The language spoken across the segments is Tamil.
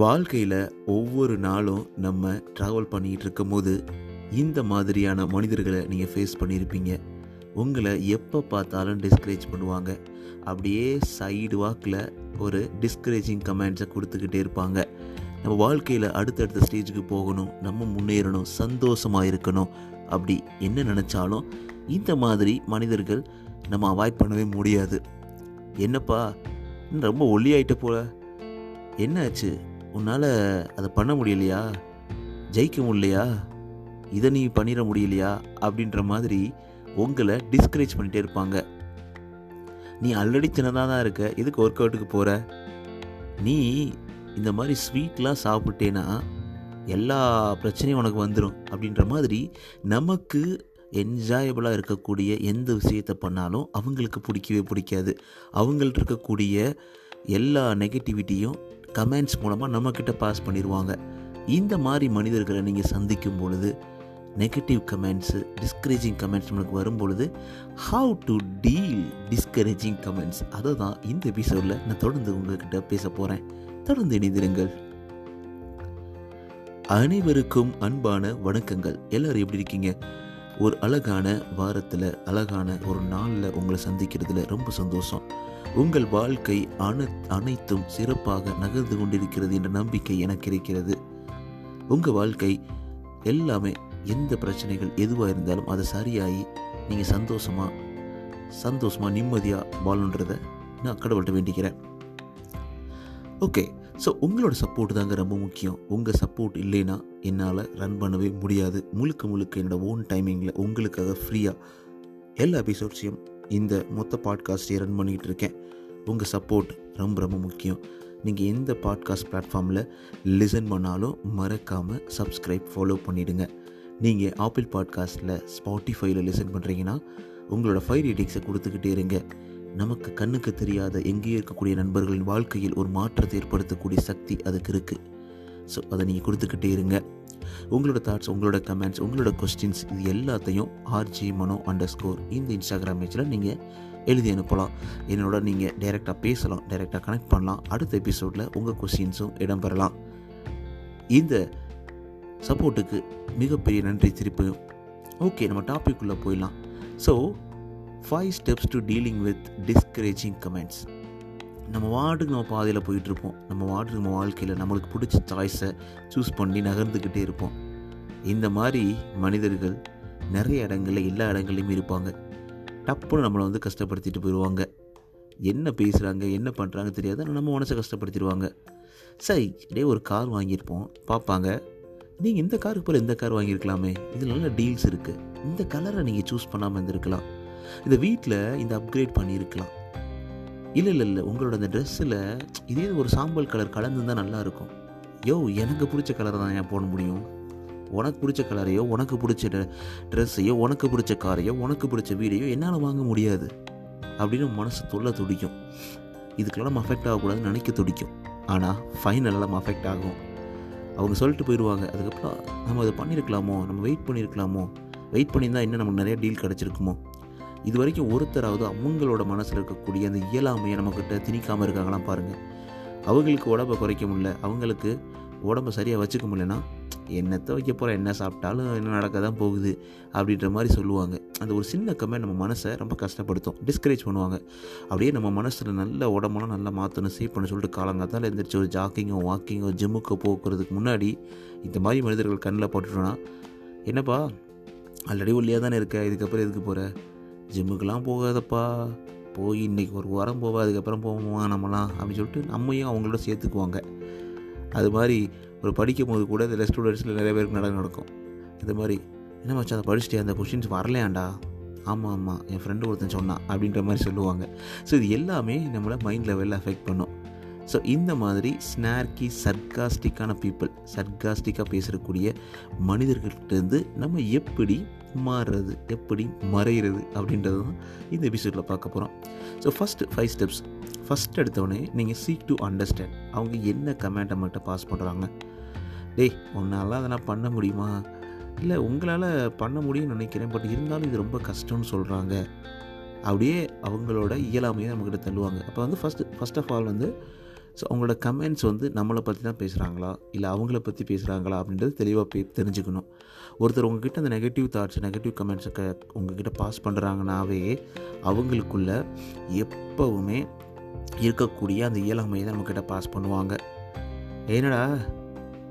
வாழ்க்கையில் ஒவ்வொரு நாளும் நம்ம ட்ராவல் பண்ணிகிட்டு இருக்கும்போது இந்த மாதிரியான மனிதர்களை நீங்கள் ஃபேஸ் பண்ணியிருப்பீங்க. உங்களை எப்போ பார்த்தாலும் டிஸ்கரேஜ் பண்ணுவாங்க. அப்படியே சைடு வாக்கில் ஒரு டிஸ்கரேஜிங் கமெண்ட்ஸை கொடுத்துக்கிட்டே இருப்பாங்க. நம்ம வாழ்க்கையில் அடுத்தடுத்த ஸ்டேஜுக்கு போகணும் நம்ம முன்னேறணும் சந்தோஷமாக இருக்கணும். அப்படி என்ன நினச்சாலும் இந்த மாதிரி மனிதர்கள் நம்ம அவாய்ட் பண்ணவே முடியாது. என்னப்பா ரொம்ப ஒல்லியாயிட்ட போல. என்னாச்சு உன்னால் அதை பண்ண முடியலையா? ஜெயிக்க முடியலையா இதை நீ பண்ணிட முடியலையா? அப்படின்ற மாதிரி உங்களை டிஸ்கரேஜ் பண்ணிகிட்டே இருப்பாங்க. நீ ஆல்ரெடி சின்னதாக தான் இருக்க. எதுக்கு ஒர்க் அவுட்டுக்கு போகிற நீ இந்த மாதிரி ஸ்வீட்லாம் சாப்பிட்டேன்னா எல்லா பிரச்சனையும் உனக்கு வந்துடும் அப்படின்ற மாதிரி நமக்கு என்ஜாயபிளாக இருக்கக்கூடிய எந்த விஷயத்தை பண்ணாலும் அவங்களுக்கு பிடிக்கவே பிடிக்காது. அவங்கள்ட்ட இருக்கக்கூடிய எல்லா நெகட்டிவிட்டியும் கமெண்ட்ஸ் மூலமாக நம்மக்கிட்ட பாஸ் பண்ணிடுவாங்க இந்த மாதிரி மனிதர்களை நீங்கள் சந்திக்கும் பொழுது நெகட்டிவ் கமெண்ட்ஸு டிஸ்கரேஜிங் கமெண்ட்ஸ் நம்மளுக்கு வரும் பொழுது how to deal discouraging comments அதை தான் இந்த எபிசோடில் நான் தொடர்ந்து உங்கள்கிட்ட பேச போகிறேன் தொடர்ந்து இணைந்திருங்கள். அனைவருக்கும் அன்பான வணக்கங்கள். எல்லோரும் எப்படி இருக்கீங்க? ஒரு அழகான வாரத்தில் அழகான ஒரு நாளில் உங்களை சந்திக்கிறதுல ரொம்ப சந்தோஷம். உங்கள் வாழ்க்கை அன அனைத்தும் சிறப்பாக நகர்ந்து கொண்டிருக்கிறது என்ற நம்பிக்கை எனக்கு இருக்கிறது. உங்கள் வாழ்க்கை எல்லாமே எந்த பிரச்சனைகள் எதுவாக இருந்தாலும் அதை சரியாகி நீங்கள் சந்தோஷமாக சந்தோஷமாக நிம்மதியாக வாழணுன்றதை நான் கடவுள்கிட்ட வேண்டிக்கிறேன். ஓகே ஸோ உங்களோட சப்போர்ட் தாங்க ரொம்ப முக்கியம். உங்கள் சப்போர்ட் இல்லைன்னா என்னால் ரன் பண்ணவே முடியாது. முழுக்க முழுக்க என்னோடய ஓன் டைமிங்கில் உங்களுக்காக ஃப்ரீயாக எல்லா எபிசோட்ஸையும் இந்த மொத்த பாட்காஸ்ட்டையும் ரன் பண்ணிக்கிட்டு இருக்கேன் உங்கள் சப்போர்ட் ரொம்ப ரொம்ப முக்கியம். நீங்கள் எந்த பாட்காஸ்ட் பிளாட்ஃபார்மில் லிசன் பண்ணாலும் மறக்காமல் சப்ஸ்கிரைப் ஃபாலோ பண்ணிவிடுங்க நீங்கள் ஆப்பிள் பாட்காஸ்ட்டில் ஸ்பாட்டிஃபைல லிசன் பண்ணுறீங்கன்னா உங்களோட ஃபைவ் ரேட்டிங்ஸை கொடுத்துக்கிட்டே இருங்க. நமக்கு கண்ணுக்கு தெரியாத எங்கேயும் இருக்கக்கூடிய நண்பர்களின் வாழ்க்கையில் ஒரு மாற்றத்தை ஏற்படுத்தக்கூடிய சக்தி அதுக்கு இருக்குது ஸோ அதை நீங்கள் கொடுத்துக்கிட்டே இருங்க. உங்களோட தாட்ஸ் உங்களோட கமெண்ட்ஸ் உங்களோட கொஸ்டின்ஸ் இது எல்லாத்தையும் ஆர்ஜி மனோ அண்டர் ஸ்கோர் இந்த இன்ஸ்டாகிராம் பேஜில் நீங்கள் எழுதி அனுப்பலாம். என்னோட நீங்கள் டைரெக்டாக பேசலாம் டைரெக்டாக கனெக்ட் பண்ணலாம். அடுத்த எபிசோடில் உங்கள் கொஸ்டின்ஸும் இடம்பெறலாம். இந்த சப்போர்ட்டுக்கு மிகப்பெரிய நன்றி திருப்பியும் ஓகே நம்ம டாபிக்குள்ளே போயிடலாம். So five steps to dealing with discouraging comments நம்ம வாட்டுக்கு நம்ம பாதையில் போயிட்டுருப்போம். நம்ம வாட்டுக்கு நம்ம வாழ்க்கையில் நம்மளுக்கு பிடிச்ச சாய்ஸை சூஸ் பண்ணி நகர்ந்துக்கிட்டே இருப்போம். இந்த மாதிரி மனிதர்கள் நிறைய இடங்களில் எல்லா இடங்கள்லையும் இருப்பாங்க. டப்புன்னு நம்மளை வந்து கஷ்டப்படுத்திட்டு போயிடுவாங்க என்ன பேசுகிறாங்க என்ன பண்ணுறாங்க தெரியாது. நம்ம மனசை கஷ்டப்படுத்திடுவாங்க. சரி டே ஒரு கார் வாங்கியிருப்போம். பார்ப்பாங்க நீங்கள் இந்த காருக்கு போல் இந்த கார் வாங்கியிருக்கலாமே. இதில் நல்ல டீல்ஸ் இருக்குது இந்த கலரை நீங்கள் சூஸ் பண்ணாமல் இருந்திருக்கலாம். இந்த வீட்டில் இந்த அப்கிரேட் பண்ணியிருக்கலாம். இல்லை இல்லை இல்லை. உங்களோட அந்த ட்ரெஸ்ஸில் இதே ஒரு சாம்பல் கலர் கலந்துருந்தால் நல்லாயிருக்கும் யோ எனக்கு பிடிச்ச கலரை தான் ஏன் போட முடியும்? உனக்கு பிடிச்ச கலரையோ உனக்கு பிடிச்ச ட்ரெஸ்ஸையோ உனக்கு பிடிச்ச காரையோ உனக்கு பிடிச்ச வீடையோ என்னால் வாங்க முடியாது. அப்படின்னு மனசு தொல்லை துடிக்கும். இதுக்கெல்லாம் நம்ம அஃபெக்ட் ஆகக்கூடாதுன்னு நினைக்க துடிக்கும். ஆனால் ஃபைனலாக நம்ம அஃபெக்ட் ஆகும். அவங்க சொல்லிட்டு போயிடுவாங்க அதுக்கப்புறம் நம்ம அதை பண்ணியிருக்கலாமோ? நம்ம வெயிட் பண்ணியிருக்கலாமோ? வெயிட் பண்ணியிருந்தால் இன்னும் நமக்கு நிறைய டீல் கிடச்சிருக்குமோ? இது வரைக்கும் ஒருத்தராவது அவங்களோட மனசில் இருக்கக்கூடிய அந்த இயலாமையை நம்மக்கிட்ட திணிக்காமல் இருக்காங்களாம் பாருங்கள் அவங்களுக்கு உடம்பை குறைக்க முடியல அவங்களுக்கு உடம்பை சரியாக வச்சுக்க முடியலன்னா என்னத்தை வைக்க போகிற என்ன சாப்பிட்டாலும் என்ன நடக்க தான் போகுது அப்படின்ற மாதிரி சொல்லுவாங்க. அந்த ஒரு சின்ன கம்மியாக நம்ம மனசை ரொம்ப கஷ்டப்படுத்தும் டிஸ்கரேஜ் பண்ணுவாங்க. அப்படியே நம்ம மனசில் நல்ல உடம்பெல்லாம் நல்லா மாற்றணும் சேவ் பண்ண சொல்லிட்டு காலங்காத்தால் எழுந்திரிச்சு ஒரு ஜாக்கிங்கோ வாக்கிங்கோ ஜிம்முக்கு போக்குறதுக்கு முன்னாடி இந்த மாதிரி மனிதர்கள் கண்ணில் போட்டுட்டோன்னா என்னப்பா ஆல்ரெடி ஒல்லியாக தானே இருக்க இதுக்கப்புறம் எதுக்கு போகிற ஜிம்முக்கெலாம் போகாதப்பா. போய் இன்றைக்கி ஒரு வாரம் போவா அதுக்கப்புறம் போவோமா நம்மலாம் அப்படின்னு சொல்லிட்டு நம்மையும் அவங்களோட சேர்த்துக்குவாங்க. அது மாதிரி ஒரு படிக்கும் போது கூட இந்த ஸ்டூடெண்ட்ஸில் நிறைய பேருக்கு நட நடக்கும். இது மாதிரி என்ன மச்சான் அதை படிச்சுட்டு அந்த கொஷின்ஸ் வரலையாண்டா? ஆமாம் ஆமாம் என் ஃப்ரெண்டு ஒருத்தன் சொன்னான் அப்படின்ற மாதிரி சொல்லுவாங்க. ஸோ இது எல்லாமே நம்மளை மைண்ட் லெவலில் அஃபெக்ட் பண்ணும். ஸோ இந்த மாதிரி ஸ்னார்கி சர்காஸ்டிக்கான பீப்புள் சர்காஸ்டிக்காக பேசக்கூடிய மனிதர்கள்ட்டேருந்து நம்ம எப்படி மாறுறது எப்படி மறைகிறது அப்படின்றது தான் இந்த எபிசோடில் பார்க்க போகிறோம் so first five steps first எடுத்தோடனே நீங்கள் சீக் டு அண்டர்ஸ்டாண்ட் அவங்க என்ன கமெண்ட் நம்மகிட்ட பாஸ் பண்ணுறாங்க டேய் உன்னால் அதெல்லாம் பண்ண முடியுமா? இல்லை உங்களால் பண்ண முடியும்னு நினைக்கிறேன். பட் இருந்தாலும் இது ரொம்ப கஷ்டம்னு சொல்கிறாங்க அப்படியே அவங்களோட இயலாமையை நம்மக்கிட்ட தள்ளுவாங்க. அப்போ வந்து ஃபஸ்ட்டு ஃபஸ்ட் ஆஃப் ஆல் வந்து ஸோ அவங்களோட கமெண்ட்ஸ் வந்து நம்மளை பற்றி தான் பேசுகிறாங்களா இல்லை அவங்கள பற்றி பேசுகிறாங்களா அப்படின்றது தெளிவாக பே தெரிஞ்சுக்கணும். ஒருத்தர் உங்ககிட்ட அந்த நெகட்டிவ் தாட்ஸ் நெகட்டிவ் கமெண்ட்ஸை க உங்ககிட்ட பாஸ் பண்ணுறாங்கனாவே அவங்களுக்குள்ள எப்போவுமே இருக்கக்கூடிய அந்த இயலாமையை தான் நம்மக்கிட்ட பாஸ் பண்ணுவாங்க. என்னடா?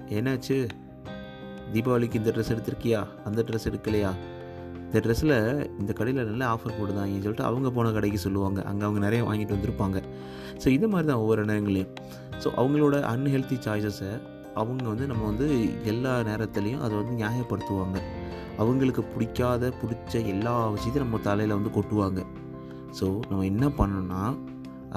என்னாச்சு? தீபாவளிக்கு இந்த ட்ரெஸ் எடுத்திருக்கியா? அந்த ட்ரெஸ் எடுக்கலையா? இந்த ட்ரெஸ்ஸில் இந்த கடையில் நல்ல ஆஃபர் போடுதாங்கன்னு சொல்லிட்டு அவங்க போன கடைக்கு சொல்லுவாங்க. அங்கே அவங்க நிறைய வாங்கிட்டு வந்திருப்பாங்க. ஸோ இது மாதிரி தான் ஒவ்வொரு நேரங்களையும் ஸோ அவங்களோட அன்ஹெல்த்தி சாய்ஸஸை அவங்க வந்து நம்ம வந்து எல்லா நேரத்துலையும் அதை வந்து நியாயப்படுத்துவாங்க. அவங்களுக்கு பிடிக்காத பிடிச்ச எல்லா விஷயத்தையும் நம்ம தலையில் வந்து கொட்டுவாங்க. ஸோ நம்ம என்ன பண்ணணும்னா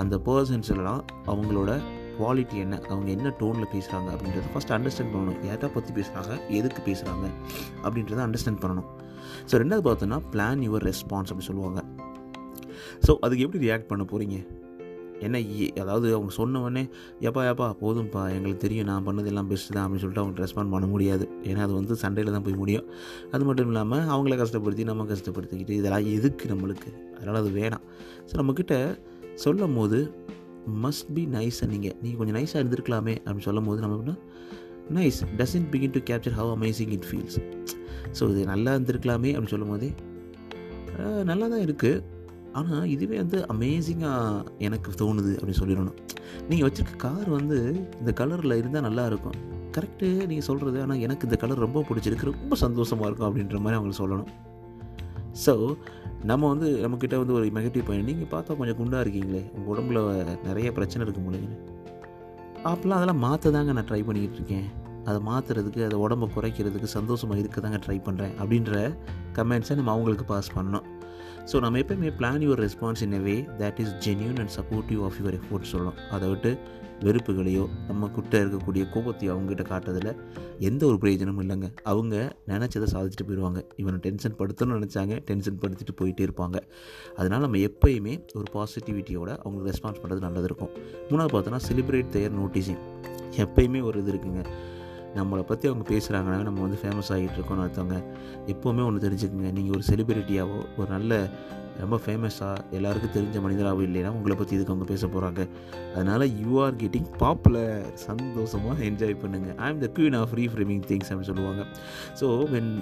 அந்த பர்சன்ஸ் எல்லாம் அவங்களோட குவாலிட்டி என்ன அவங்க என்ன டோனில் பேசுகிறாங்க அப்படின்றத ஃபஸ்ட் அண்டர்ஸ்டாண்ட் பண்ணணும். எதை பற்றி பேசுகிறாங்க எதுக்கு பேசுகிறாங்க அப்படின்றத அண்டர்ஸ்டாண்ட் பண்ணணும். ஸோ ரெண்டாவது பார்த்தோன்னா பிளான் யுவர் ரெஸ்பான்ஸ் அப்படின்னு சொல்லுவாங்க. ஸோ அதுக்கு எப்படி ரியாக்ட் பண்ண போகிறீங்க என்ன அதாவது அவங்க சொன்ன உடனே ஏப்பா ஏப்பா போதும்ப்பா எங்களுக்கு தெரியும் நான் பண்ணதெல்லாம் பெஸ்ட்டு தான் அப்படின்னு சொல்லிட்டு அவங்க ரெஸ்பாண்ட் பண்ண முடியாது. ஏன்னா அது வந்து சண்டையில் தான் போய் முடியும். அது மட்டும் இல்லாமல் அவங்கள கஷ்டப்படுத்தி நம்ம கஷ்டப்படுத்திக்கிட்டு இதெல்லாம் எதுக்கு நம்மளுக்கு? அதனால் அது வேணாம். ஸோ நம்மக்கிட்ட சொல்லும் போது மஸ்ட் பி நைஸாக நீங்கள் நீங்கள் கொஞ்சம் நைஸாக இருந்திருக்கலாமே அப்படின்னு சொல்லும் போது நம்ம எப்படின்னா nice doesn't begin to capture how amazing it feels so இது நல்லா இருந்திருக்கலாமே அப்படின்னு சொல்லும் போதே நல்லா தான் இருக்குது ஆனால் இதுவே வந்து அமேசிங்காக எனக்கு தோணுது அப்படின்னு சொல்லிடணும். நீங்கள் வச்சுருக்க கார் வந்து இந்த கலரில் இருந்தால் நல்லாயிருக்கும் கரெக்டு நீங்கள் சொல்கிறது ஆனால் எனக்கு இந்த கலர் ரொம்ப பிடிச்சிருக்கு. ரொம்ப சந்தோஷமாக இருக்கும் அப்படின்ற மாதிரி அவங்க சொல்லணும். ஸோ நம்ம வந்து நம்மக்கிட்ட வந்து ஒரு நெகட்டிவ் பாயிண்ட் நீங்கள் பார்த்தா கொஞ்சம் குண்டாக இருக்கீங்களே. உங்கள் உடம்புல நிறைய பிரச்சனை இருக்கு முடியுங்க அப்போலாம் அதெல்லாம் மாற்ற தாங்க நான் ட்ரை பண்ணிக்கிட்டு இருக்கேன் அதை மாற்றுறதுக்கு அதை உடம்ப குறைக்கிறதுக்கு சந்தோஷமாக இருக்க தாங்க ட்ரை பண்ணுறேன் அப்படின்ற கமெண்ட்ஸை நம்ம அவங்களுக்கு பாஸ் பண்ணணும். ஸோ நம்ம எப்பயுமே plan your response in a way that is genuine and supportive of your effort சொல்லணும். அதை விட்டு வெறுப்புகளையோ நம்ம கிட்ட இருக்கக்கூடிய கோபத்தையோ அவங்ககிட்ட காட்டுறதுல எந்த ஒரு பிரயோஜனமும் இல்லைங்க. அவங்க நினச்சதை சாதிச்சுட்டு போயிடுவாங்க. இவனை டென்ஷன் படுத்தணும்னு நினச்சாங்க டென்ஷன் படுத்திட்டு போயிட்டே இருப்பாங்க. அதனால் நம்ம எப்பயுமே ஒரு பாசிட்டிவிட்டியோட அவங்களுக்கு ரெஸ்பான்ஸ் பண்ணுறது நல்லது இருக்கும். மூணாவது பார்த்தோன்னா செலிப்ரேட் தேர் நோட்டீஸிங் எப்பயுமே ஒரு இது இருக்குங்க. நம்மளை பற்றி அவங்க பேசுகிறாங்கன்னா நம்ம வந்து ஃபேமஸ் ஆகிட்டு இருக்கோம்னு அர்த்தவங்க எப்போவுமே ஒன்று தெரிஞ்சுக்கோங்க. நீங்கள் ஒரு செலிபிரிட்டியாவோ ஒரு நல்ல ரொம்ப ஃபேமஸாக எல்லாருக்கும் தெரிஞ்ச மனிதராகவோ இல்லைன்னா உங்களை பற்றி இதுக்கு அவங்க பேச போகிறாங்க அதனால் யூ ஆர் கெட்டிங் பாப்புலர் சந்தோஷமாக என்ஜாய் பண்ணுங்கள் I am the queen of reframing things அப்படின்னு சொல்லுவாங்க. ஸோ வென்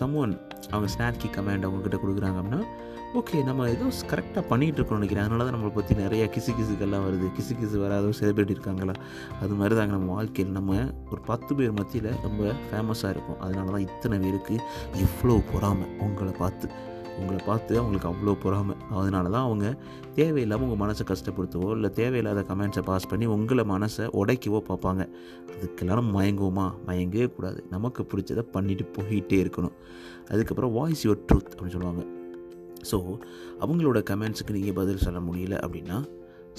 சம்ஒன் அவங்க ஸ்னாட்கி கமெண்ட் அவங்கக்கிட்ட கொடுக்குறாங்க அப்படின்னா ஓகே நம்ம ஏதோ கரெக்டாக பண்ணிகிட்டு இருக்கோம்னு நினைக்கிறேன். அதனால தான் நம்மளை பற்றி நிறைய கிசு கிசுக்கெல்லாம் வருது. கிசு கிசு வராதோ செலிபிரிட்டி இருக்காங்களா? அது மாதிரி தாங்க நம்ம வாழ்க்கையில் நம்ம ஒரு பத்து பேர் மத்தியில் ரொம்ப ஃபேமஸாக இருக்கும். அதனால தான் இத்தனை பேருக்கு இவ்வளோ பொறாமை. உங்களை பார்த்து உங்களை பார்த்து அவங்களுக்கு அவ்வளோ பொறாமை. அதனால தான் அவங்க தேவையில்லாமல் உங்கள் மனசை கஷ்டப்படுத்தவோ இல்லை தேவையில்லாத கமெண்ட்ஸை பாஸ் பண்ணி உங்களை மனசை உடைக்கவோ பார்ப்பாங்க. அதுக்கெல்லாம் நம்ம மயங்குவோமா? மயங்கவே கூடாது. நமக்கு பிடிச்சதை பண்ணிட்டு போயிட்டே இருக்கணும். அதுக்கப்புறம் வாய்ஸ் யுவர் ட்ரூத் அப்படின்னு சொல்லுவாங்க. ஸோ அவங்களோட கமெண்ட்ஸுக்கு நீங்கள் பதில் சொல்ல முடியல அப்படின்னா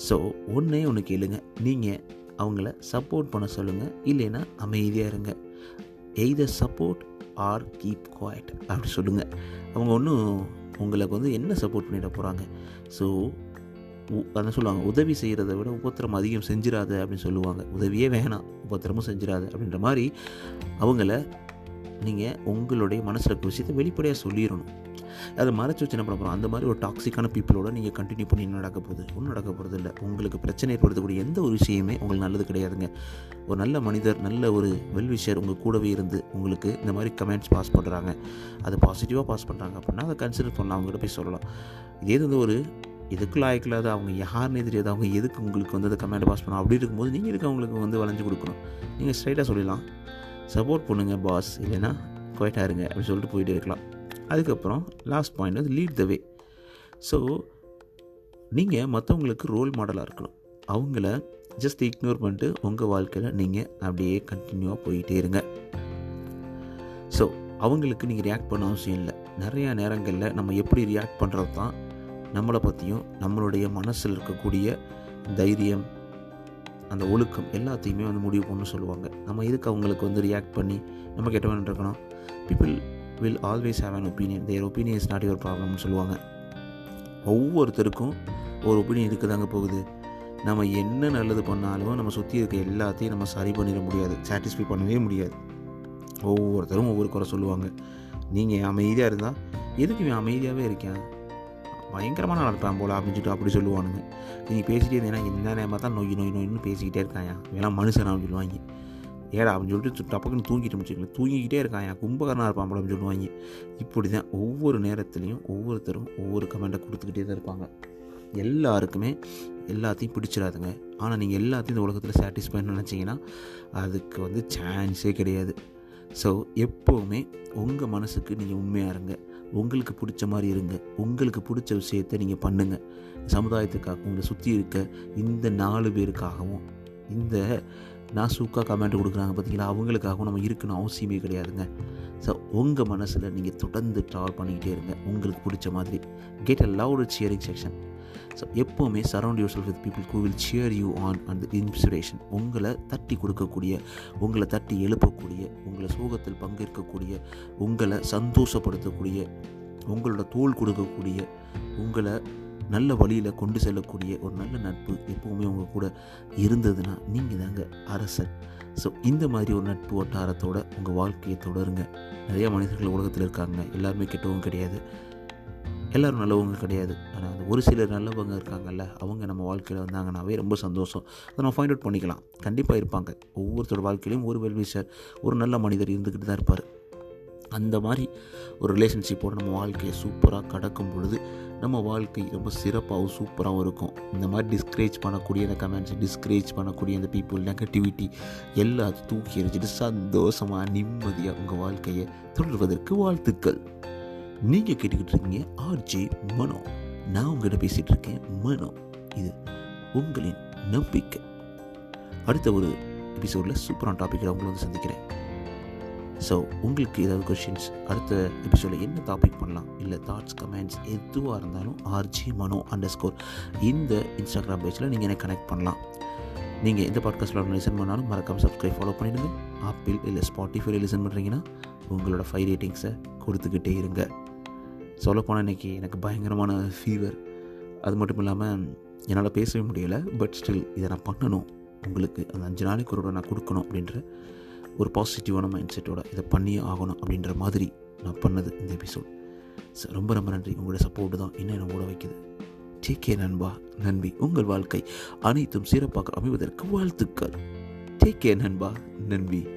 ஸோ ஒன்றே ஒன்று கேளுங்க. நீங்கள் அவங்கள சப்போர்ட் பண்ண சொல்லுங்கள் இல்லைன்னா அமைதியாக இருங்க. எய்த சப்போர்ட் ஆர் கீப் குவாய்ட் அப்படி சொல்லுங்கள் அவங்க ஒன்றும் உங்களுக்கு வந்து என்ன சப்போர்ட் பண்ணிட போகிறாங்க ஸோ அதான் சொல்லுவாங்க. உதவி செய்கிறத விட உபத்திரம் அதிகம் செஞ்சிடாத அப்படின்னு சொல்லுவாங்க. உதவியே வேணாம். உபத்திரமும் செஞ்சிடாத அப்படின்ற மாதிரி அவங்கள நீங்கள் உங்களுடைய மனசில் இருக்க விஷயத்தை வெளிப்படையாக சொல்லிடணும் அதை மறைச்சி வச்சு என்ன பண்ண போகிறோம் அந்த மாதிரி ஒரு டாக்ஸிக்கான பீப்புளோட நீங்கள் கண்டினியூ பண்ணி நடக்க போகுது? ஒன்றும் நடக்க போகிறது இல்லை. உங்களுக்கு பிரச்சனை ஏற்படுத்தக்கூடிய எந்த ஒரு விஷயமே உங்களுக்கு நல்லது கிடையாதுங்க. ஒரு நல்ல மனிதர் நல்ல ஒரு வெல்விஷர் உங்கள் கூடவே இருந்து உங்களுக்கு இந்த மாதிரி கமெண்ட்ஸ் பாஸ் பண்ணுறாங்க அதை பாசிட்டிவாக பாஸ் பண்ணுறாங்க அப்படின்னா அதை கன்சிடர் பண்ணலாம். அவங்ககிட்ட போய் சொல்லலாம். இதே வந்து ஒரு இதுக்கு லாய்க்கில்லாத அவங்க யாருன்னே தெரியாது. அவங்க எதுக்கு உங்களுக்கு வந்து அதை கமெண்ட் பாஸ் பண்ணோம் அப்படி இருக்கும்போது நீங்கள் எதுக்கு அவங்களுக்கு வந்து வளைஞ்சு கொடுக்கணும்? நீங்கள் ஸ்ட்ரைட்டாக சொல்லிடலாம். சப்போர்ட் பண்ணுங்கள் பாஸ் இல்லைன்னா குவைட்டாக இருங்க. அப்படின்னு சொல்லிட்டு போயிட்டே இருக்கலாம். அதுக்கப்புறம் லாஸ்ட் பாயிண்ட் வந்து லீட் த வே ஸோ நீங்கள் மற்றவங்களுக்கு ரோல் மாடலாக இருக்கணும். அவங்கள ஜஸ்ட் இக்னோர் பண்ணிட்டு உங்கள் வாழ்க்கையில் நீங்கள் அப்படியே கண்டினியூவாக போயிட்டே இருங்க. ஸோ அவங்களுக்கு நீங்கள் ரியாக்ட் பண்ண அவசியம் இல்லை. நிறையா நேரங்களில் நம்ம எப்படி ரியாக்ட் பண்ணுறது தான் நம்மளை பற்றியும் நம்மளுடைய மனசில் இருக்கக்கூடிய தைரியம் அந்த ஒழுக்கம் எல்லாத்தையுமே வந்து முடிவு பண்ண சொல்லுவாங்க. நம்ம எதுக்கு அவங்களுக்கு வந்து ரியாக்ட் பண்ணி நம்ம கெட்டவன் இருக்கணும்? People will always have an opinion their opinion is not your ப்ராப்ளம்னு சொல்லுவாங்க. ஒவ்வொருத்தருக்கும் ஒரு ஒப்பீனியன் இருக்குதாங்க போகுது. நம்ம என்ன நல்லது பண்ணாலும் நம்ம சுற்றி இருக்க எல்லாத்தையும் நம்ம சரி பண்ணிட முடியாது. சாட்டிஸ்ஃபை பண்ணவே முடியாது. ஒவ்வொருத்தரும் ஒவ்வொரு குறை சொல்லுவாங்க. நீங்கள் அமைதியாக இருந்தால் எதுக்கு இவன் அமைதியாகவே இருக்கேன் பயங்கரமாக நடப்பேன் போல் அப்படின்னு சொல்லிட்டு அப்படி சொல்லுவானுங்க. நீங்கள் பேசிகிட்டே இருந்தீங்கன்னா என்ன நேரமாக தான் நோய் நோய் நோயின்னு பேசிக்கிட்டே இருக்காயா? இதெல்லாம் மனுஷன்? அப்படின்னு சொல்லுவாங்க. ஏடா அப்படின்னு சொல்லிட்டு டப்பக்குன்னு தூங்கிட்டு வச்சுக்கல தூங்கிக்கிட்டே இருக்கான். என் கும்பகரனாக இருப்பான் அப்படின்னு சொல்லுவாங்க. இப்படி தான் ஒவ்வொரு நேரத்துலையும் ஒவ்வொருத்தரும் ஒவ்வொரு கமெண்ட்டை கொடுத்துக்கிட்டே தான் இருப்பாங்க. எல்லாருக்குமே எல்லாத்தையும் பிடிச்சிடாதுங்க. ஆனால் நீங்கள் எல்லாத்தையும் இந்த உலகத்தில் சாட்டிஸ்ஃபை நினச்சிங்கன்னா அதுக்கு வந்து சான்ஸே கிடையாது. ஸோ எப்போவுமே உங்கள் மனசுக்கு நீங்கள் உண்மையாக இருங்க. உங்களுக்கு பிடிச்ச மாதிரி இருங்க. உங்களுக்கு பிடிச்ச விஷயத்தை நீங்கள் பண்ணுங்கள் சமுதாயத்துக்காகவும் உங்களை சுற்றி இருக்க இந்த நாலு பேருக்காகவும் இந்த நான் சூக்காக கமெண்ட் கொடுக்குறாங்க பார்த்தீங்களா? அவங்களுக்காகவும் நம்ம இருக்கணும் அவசியமே கிடையாதுங்க. ஸோ உங்கள் மனசில் நீங்கள் தொடர்ந்து ட்ராவல் பண்ணிக்கிட்டே இருங்க. உங்களுக்கு பிடிச்ச மாதிரி. Get a loud cheering section so எப்போவுமே surround yourself with people who will cheer you on and inspiration உங்களை தட்டி கொடுக்கக்கூடிய உங்களை தட்டி எழுப்பக்கூடிய உங்களை சோகத்தில் பங்கேற்கக்கூடிய உங்களை சந்தோஷப்படுத்தக்கூடிய உங்களோட தோல் கொடுக்கக்கூடிய உங்களை நல்ல வழியில் கொண்டு செல்லக்கூடிய ஒரு நல்ல நட்பு எப்போவுமே உங்கள் கூட இருந்ததுன்னா நீங்கள் தாங்க அரசன். ஸோ இந்த மாதிரி ஒரு நட்பு வட்டாரத்தோட உங்கள் வாழ்க்கையை தொடருங்க. நிறையா மனிதர்கள் உலகத்தில் இருக்காங்க. எல்லாருமே கெட்டவங்க கிடையாது. எல்லோரும் நல்லவங்க கிடையாது. ஆனால் அந்த ஒரு சிலர் நல்லவங்க இருக்காங்கல்ல அவங்க நம்ம வாழ்க்கையில் வந்தாங்கன்னாவே ரொம்ப சந்தோஷம். அதை நம்ம ஃபைண்ட் அவுட் பண்ணிக்கலாம். கண்டிப்பாக இருப்பாங்க. ஒவ்வொருத்தரோட வாழ்க்கையிலையும் ஒரு வெல்விஷர் ஒரு நல்ல மனிதர் இருந்துக்கிட்டு தான் இருப்பார். அந்த மாதிரி ஒரு ரிலேஷன்ஷிப்போடு நம்ம வாழ்க்கையை சூப்பராக கடக்கும் பொழுது நம்ம வாழ்க்கை ரொம்ப சிறப்பாகவும் சூப்பராகவும் இருக்கும். இந்த மாதிரி டிஸ்கரேஜ் பண்ணக்கூடிய அந்த கமெண்ட்ஸ் டிஸ்கரேஜ் பண்ணக்கூடிய அந்த பீப்புள் நெகட்டிவிட்டி எல்லாத்தையும் தூக்கி எறிஞ்சிட்டு சந்தோஷமாக நிம்மதியாக உங்கள் வாழ்க்கையை தொடர்வதற்கு வாழ்த்துக்கள். நீங்கள் கேட்டுக்கிட்டு இருக்கீங்க ஆர்ஜே மனோ. நான் உங்ககிட்ட பேசிகிட்டு இருக்கேன் மனோ. இது உங்களின் நம்பிக்கை. அடுத்த ஒரு எபிசோடில் சூப்பரான டாப்பிக்கில் உங்களை வந்து சந்திக்கிறேன். ஸோ உங்களுக்கு ஏதாவது கொஷின்ஸ் அடுத்த எபிசோடில் என்ன டாபிக் பண்ணலாம்? இல்லை தாட்ஸ் கமெண்ட்ஸ் எதுவாக இருந்தாலும் ஆர்ஜி மனோ அண்டர் ஸ்கோர் இந்த இன்ஸ்டாகிராம் பேஜில் நீங்கள் எனக்கு கனெக்ட் பண்ணலாம். நீங்கள் எந்த பாட்காஸ்ட்டில் லிசன் பண்ணாலும் மறக்காமல் சப்ஸ்கிரைப் ஃபாலோ பண்ணிடுங்க. ஆப்பிள் இல்லை ஸ்பாட்டிஃபைல லிசன் பண்ணுறீங்கன்னா உங்களோட ஃபைவ் ரேட்டிங்ஸை கொடுத்துக்கிட்டே இருங்க. சொல்லப்போனால் இன்றைக்கி எனக்கு பயங்கரமான ஃபீவர் அது மட்டும் இல்லாமல் என்னால் பேசவே முடியலை பட் ஸ்டில் இதை நான் பண்ணணும். உங்களுக்கு அந்த அஞ்சு நாளைக்கு ஒரு நான் கொடுக்கணும் அப்படின்ற ஒரு பாசிட்டிவான மைண்ட் செட்டோட இதை பண்ணியே ஆகணும் அப்படின்ற மாதிரி நான் பண்ணது இந்த எபிசோட் சார் ரொம்ப ரொம்ப நன்றி. உங்களோட சப்போர்ட்டு தான் என்ன என்ன ஓட வைக்குது. டேக் கே நண்பா. நன்றி. உங்கள் வாழ்க்கை அனைத்தும் சிறப்பாக அமைவதற்கு வாழ்த்துக்கள். டே கே நண்பா. நன்றி.